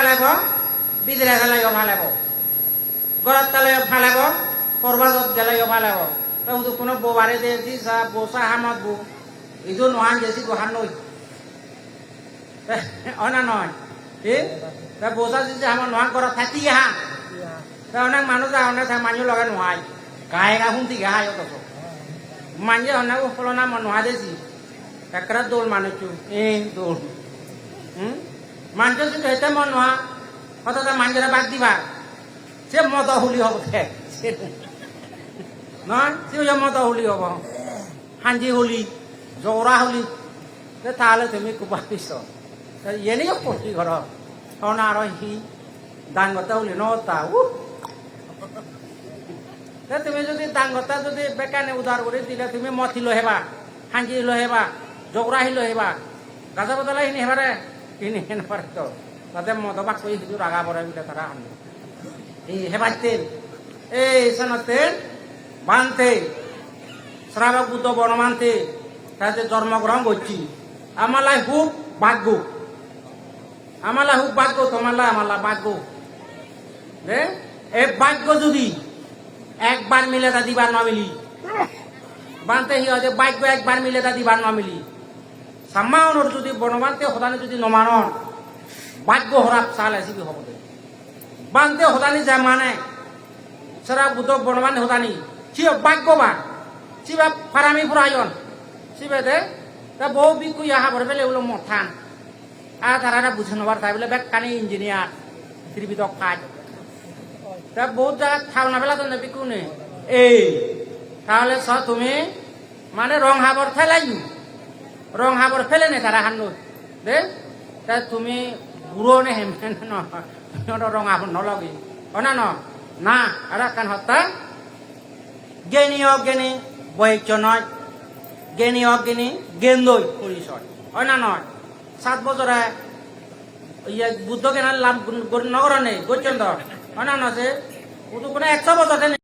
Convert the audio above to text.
ফালাব বিদরা গেলাইও ফালাব গরত তালাইও ফালাব পর্বতত গেলাইও ফালাব তো কোনো বোবারে দে দিছা বোসা হামত বো ইদু নহান গেছি গোহান নই অনা ঠিক তা বোসা যদি আমার নহান ঘৰত থাকি হা তা অনেক মানুষ অনেক মানুষ লগে নোহাই। গায়েরা শুনতি গাহাই অত মাঞ্জে অনেক ফলনা নোহা দেছি। একরা দৌল মানুষ এ দৌল। হুম? মানুষ যদি হেতে মন নোহা হঠাৎ মানুষরা বাদ দিবা। সে মত হুলি হব দে। নহয়, সে মত হুলি হব। হাঞ্জি হুলি, জৌৰা হুলি। তাহলে তুমি কোপা পিছ। এনেও পঢ়ি ঘৰ অনা আৰু সি ডাঙৰটা হুলি নটা তে তুমি যদি ডাঙৰটা যদি বেকানে উদাৰ কৰি দিলে তুমি মথি লৈ আহিবা, হাঞ্জি লৈ আহিবা জগৰাহী লৈ আহিবা। গাজা বদলাই সিনি হেবাৰে সিনি হেনবাৰে তো। তাতে মদবাক কৰি সিটো ৰাগা পৰে বোলে তাৰা আনি এই হেবাতে এই সনতে বানতে শ্রাবক বুদ্ধ বনমানতে তাতে জন্মগ্রহণ করছি আমালাই হুক ভাগ্য আমালা হুক ভাগ্য তোমালা আমালা ভাগ্য এ ভাগ্য যদি একবার মিলে তা দিবার না মিলি বানতে হি ভাগ্য একবার মিলে তা দিবার না সাম্মাওনর যদি বনবানতে হদানি যদি নমানন ভাগ্য হরাপ চাল আসিবি হব দে বানতে হদানি যা মানে সেরা বুদ্ধ বনবান হদানি সিও ভাগ্যবান siba parami purayon siba de ta bo bi ku ya ha bor bele ulo mothan a tara na buঝানো বার তাই বলে বেক কানি ইঞ্জিনিয়ার ত্রিবি তো কাজ। তা বহুত জায়গা খাও না বেলা তো নেবি কোনে এই, তাহলে স তুমি মানে রং হাবর ফেলাই রং হাবর ফেলে নে তারা হান্ন দে, তা তুমি বুড়ো নে হেমে রং হাবর নলগি। অনা ন না আরা কান হত্যা। জ্ঞানী অজ্ঞানী বৈজ্য নয় জ্ঞানী অজ্ঞানী জ্ঞানদই পরিচয় হয় না নয় সাত বছরে ইয়ে বুদ্ধ জ্ঞান লাভ নগর নেই গোচন্দ্র হয় না নয় সে কোনো একশো বছরে